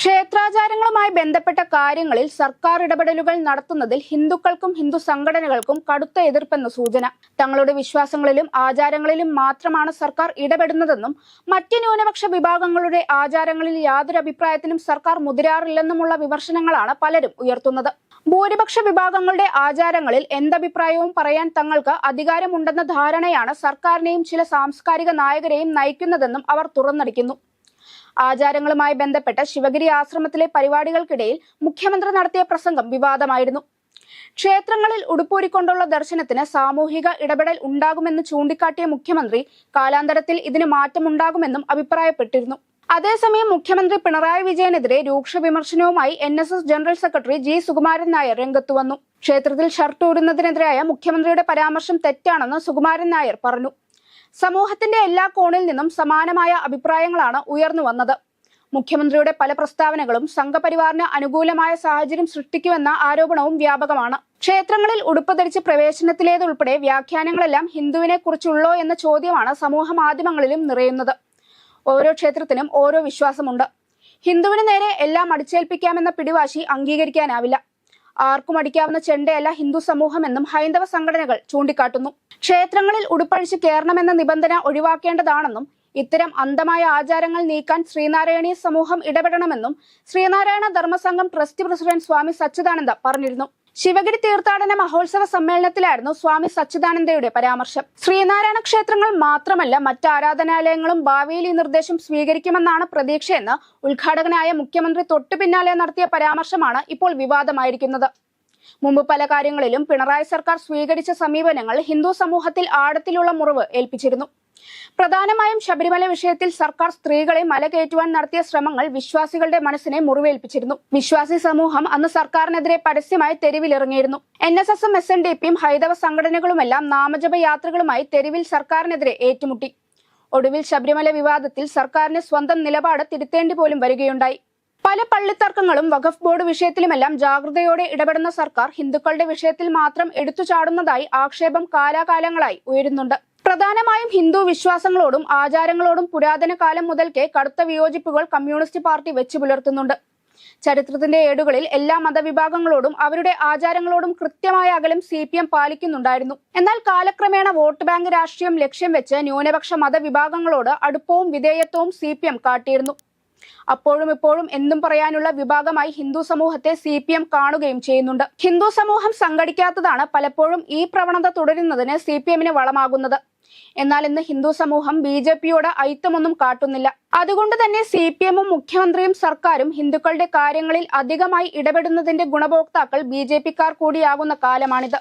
ക്ഷേത്രാചാരങ്ങളുമായി ബന്ധപ്പെട്ട കാര്യങ്ങളിൽ സർക്കാർ ഇടപെടലുകൾ നടത്തുന്നതിൽ ഹിന്ദുക്കൾക്കും ഹിന്ദു സംഘടനകൾക്കും കടുത്ത എതിർപ്പെന്ന സൂചന. തങ്ങളുടെ വിശ്വാസങ്ങളിലും ആചാരങ്ങളിലും മാത്രമാണ് സർക്കാർ ഇടപെടുന്നതെന്നും മറ്റ് ന്യൂനപക്ഷ വിഭാഗങ്ങളുടെ ആചാരങ്ങളിൽ യാതൊരു അഭിപ്രായത്തിനും സർക്കാർ മുതിരാറില്ലെന്നുമുള്ള വിമർശനങ്ങളാണ് പലരും ഉയർത്തുന്നത്. ഭൂരിപക്ഷ വിഭാഗങ്ങളുടെ ആചാരങ്ങളിൽ എന്തഭിപ്രായവും പറയാൻ തങ്ങൾക്ക് അധികാരമുണ്ടെന്ന ധാരണയാണ് സർക്കാരിനെയും ചില സാംസ്കാരിക നായകരെയും നയിക്കുന്നതെന്നും അവർ തുറന്നടിക്കുന്നു. ആചാരങ്ങളുമായി ബന്ധപ്പെട്ട ശിവഗിരി ആശ്രമത്തിലെ പരിപാടികൾക്കിടയിൽ മുഖ്യമന്ത്രി നടത്തിയ പ്രസംഗം വിവാദമായിരുന്നു. ക്ഷേത്രങ്ങളിൽ ഉടുപ്പൂരിക്കൊണ്ടുള്ള ദർശനത്തിന് സാമൂഹിക ഇടപെടൽ ഉണ്ടാകുമെന്ന് ചൂണ്ടിക്കാട്ടിയ മുഖ്യമന്ത്രി കാലാന്തരത്തിൽ ഇതിന് മാറ്റമുണ്ടാകുമെന്നും അഭിപ്രായപ്പെട്ടിരുന്നു. അതേസമയം മുഖ്യമന്ത്രി പിണറായി വിജയനെതിരെ രൂക്ഷ വിമർശനവുമായി N S S general secretary G Sukumaran Nair രംഗത്തു വന്നു. ക്ഷേത്രത്തിൽ ഷർട്ട് ഊരുന്നതിനെതിരായ മുഖ്യമന്ത്രിയുടെ പരാമർശം തെറ്റാണെന്ന് സുകുമാരൻ നായർ പറഞ്ഞു. സമൂഹത്തിന്റെ എല്ലാ കോണിൽ നിന്നും സമാനമായ അഭിപ്രായങ്ങളാണ് ഉയർന്നു വന്നത്. മുഖ്യമന്ത്രിയുടെ പല പ്രസ്താവനകളും സംഘപരിവാറിന് അനുകൂലമായ സാഹചര്യം സൃഷ്ടിക്കുമെന്ന ആരോപണവും വ്യാപകമാണ്. ക്ഷേത്രങ്ങളിൽ ഉടുപ്പ് ധരിച്ച് പ്രവേശനത്തിലേതുൾപ്പെടെ വ്യാഖ്യാനങ്ങളെല്ലാം ഹിന്ദുവിനെ കുറിച്ചുള്ളോ എന്ന ചോദ്യമാണ് സമൂഹ മാധ്യമങ്ങളിലും നിറയുന്നത്. ഓരോ ക്ഷേത്രത്തിനും ഓരോ വിശ്വാസമുണ്ട്. ഹിന്ദുവിന് നേരെ എല്ലാം അടിച്ചേൽപ്പിക്കാമെന്ന പിടിവാശി അംഗീകരിക്കാനാവില്ല. ആർക്കും അടിക്കാവുന്ന ചെണ്ടയല്ല ഹിന്ദു സമൂഹമെന്നും ഹൈന്ദവ സംഘടനകൾ ചൂണ്ടിക്കാട്ടുന്നു. ക്ഷേത്രങ്ങളിൽ ഉടുപ്പഴിച്ച് കയറണമെന്ന നിബന്ധന ഒഴിവാക്കേണ്ടതാണെന്നും ഇത്തരം അന്ധമായ ആചാരങ്ങൾ നീക്കാൻ ശ്രീനാരായണീയ സമൂഹം ഇടപെടണമെന്നും ശ്രീനാരായണ ധർമ്മസംഘം ട്രസ്റ്റ് പ്രസിഡന്റ് സ്വാമി സച്ചിദാനന്ദ പറഞ്ഞിരുന്നു. ശിവഗിരി തീർത്ഥാടന മഹോത്സവ സമ്മേളനത്തിലായിരുന്നു സ്വാമി സച്ചിദാനന്ദയുടെ പരാമർശം. ശ്രീനാരായണ ക്ഷേത്രങ്ങൾ മാത്രമല്ല മറ്റ് ആരാധനാലയങ്ങളും ഭാവിയിൽ ഈ നിർദ്ദേശം സ്വീകരിക്കുമെന്നാണ് പ്രതീക്ഷയെന്ന് ഉദ്ഘാടകനായ മുഖ്യമന്ത്രി തൊട്ടു പിന്നാലെ നടത്തിയ പരാമർശമാണ് ഇപ്പോൾ വിവാദമായിരിക്കുന്നത്. മുമ്പ് പല കാര്യങ്ങളിലും പിണറായി സർക്കാർ സ്വീകരിച്ച സമീപനങ്ങൾ ഹിന്ദു സമൂഹത്തിൽ ആഴത്തിലുള്ള മുറിവ് ഏൽപ്പിച്ചിരുന്നു. പ്രധാനമായും ശബരിമല വിഷയത്തിൽ സർക്കാർ സ്ത്രീകളെ മല കയറ്റുവാൻ നടത്തിയ ശ്രമങ്ങൾ വിശ്വാസികളുടെ മനസ്സിനെ മുറിവേൽപ്പിച്ചിരുന്നു. വിശ്വാസി സമൂഹം അന്ന് സർക്കാരിനെതിരെ പരസ്യമായി തെരുവിലിറങ്ങിയിരുന്നു. എൻ എസ് എസും എസ് എൻ ഡി പിയും ഹൈന്ദവ സംഘടനകളുമെല്ലാം നാമജപ യാത്രകളുമായി തെരുവിൽ സർക്കാരിനെതിരെ ഏറ്റുമുട്ടി. ഒടുവിൽ ശബരിമല വിവാദത്തിൽ സർക്കാരിന് സ്വന്തം നിലപാട് തിരുത്തേണ്ടി പോലും വരികയുണ്ടായി. പല പള്ളിത്തർക്കങ്ങളും വഖഫ് ബോർഡ് വിഷയത്തിലുമെല്ലാം ജാഗ്രതയോടെ ഇടപെടുന്ന സർക്കാർ ഹിന്ദുക്കളുടെ വിഷയത്തിൽ മാത്രം എടുത്തു ചാടുന്നതായി ആക്ഷേപം കാലാകാലങ്ങളായി ഉയരുന്നുണ്ട്. പ്രധാനമായും ഹിന്ദു വിശ്വാസങ്ങളോടും ആചാരങ്ങളോടും പുരാതന കാലം മുതൽക്കേ കടുത്ത വിയോജിപ്പുകൾ കമ്മ്യൂണിസ്റ്റ് പാർട്ടി വെച്ചു പുലർത്തുന്നുണ്ട്. ചരിത്രത്തിന്റെ ഏടുകളിൽ എല്ലാ മതവിഭാഗങ്ങളോടും അവരുടെ ആചാരങ്ങളോടും കൃത്യമായ അകലം സി പി എം പാലിക്കുന്നുണ്ടായിരുന്നു. എന്നാൽ കാലക്രമേണ വോട്ട് ബാങ്ക് രാഷ്ട്രീയം ലക്ഷ്യം വെച്ച് ന്യൂനപക്ഷ മതവിഭാഗങ്ങളോട് അടുപ്പവും വിധേയത്വവും സി പി എം കാട്ടിയിരുന്നു. അപ്പോഴും ഇപ്പോഴും എന്തും പറയാനുള്ള വിഭാഗമായി ഹിന്ദു സമൂഹത്തെ സി പി എം കാണുകയും ചെയ്യുന്നുണ്ട്. ഹിന്ദു സമൂഹം സംഘടിക്കാത്തതാണ് പലപ്പോഴും ഈ പ്രവണത തുടരുന്നതിന് സി പി എമ്മിന് വളമാകുന്നത്. എന്നാൽ ഇന്ന് ഹിന്ദു സമൂഹം ബി ജെ പിയോട് ഐത്തമൊന്നും കാട്ടുന്നില്ല. അതുകൊണ്ട് തന്നെ സി പി എമ്മും മുഖ്യമന്ത്രിയും സർക്കാരും ഹിന്ദുക്കളുടെ കാര്യങ്ങളിൽ അധികമായി ഇടപെടുന്നതിന്റെ ഗുണഭോക്താക്കൾ ബി ജെ പിക്കാർ കൂടിയാകുന്ന കാലമാണിത്.